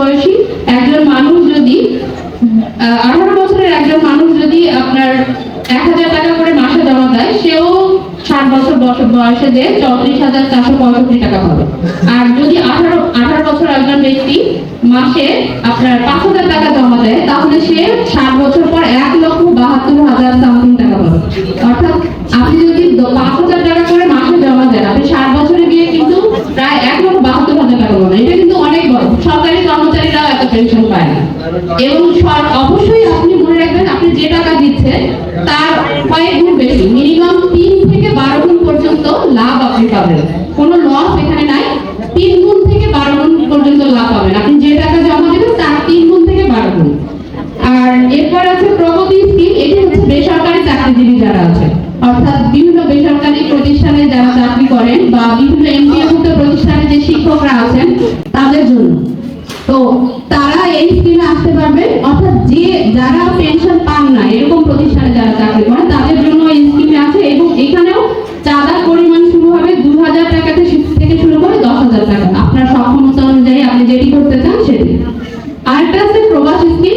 বয়সী একজন মানুষ যদি আঠারো বছরের একজন মানুষ যদি আপনার এক হাজার টাকা করে মাসে জমা দেয়, সেও ষাট বছর বয়স- যে চৌত্রিশ হাজার চারশো পঁয়ষট্টি টাকা পাবে। আর যদি আঠারো আঠারো বছর একজন ব্যক্তি মাসে আপনার পাঁচ হাজার টাকা জমা দেয়, তাহলে সে ষাট বছর পর এক লক্ষ বাহাত্তর হাজার সামথিং টাকা পাবে। অর্থাৎ এবং অবশ্যই আপনি মনে রাখবেন, আপনি যে টাকা দিচ্ছেন, তার কয়েক গুণ বেশি। মিনিমাম তিন থেকে বারো গুণ পর্যন্ত লাভ আপনি পাবেন। কোনো লস এখানে নাই। তিন গুণ থেকে বারো গুণ পর্যন্ত লাভ পাবেন। আপনি যে টাকা জমা দেবেন, তার তিন গুণ থেকে বারো গুণ। আর এরপর আছে প্রগতি স্কিম এটি হচ্ছে বেসরকারি চাকরিজীবী যারা আছে। অর্থাৎ বিভিন্ন বেসরকারি প্রতিষ্ঠানে যারা চাকরি করেন বা বিভিন্ন এমপিএভুক্ত প্রতিষ্ঠানে যে শিক্ষকরা আছেন, তাদের জন্য। তো তারা এই স্কিমে আসতে পারবেন অর্থাৎ যে যারা পেনশন পান না, এরকম প্রতিষ্ঠানে যারা চাকরি করেন, তাদের জন্য এই স্কিমে আছে এবং এখানেও চাঁদার পরিমাণ শুরু হবে দু হাজার টাকা থেকে শুরু করে দশ হাজার টাকা। আপনার সক্ষমতা অনুযায়ী আপনি যেটি করতে চান, সেটি। আরেকটা আছে প্রবাস স্কিম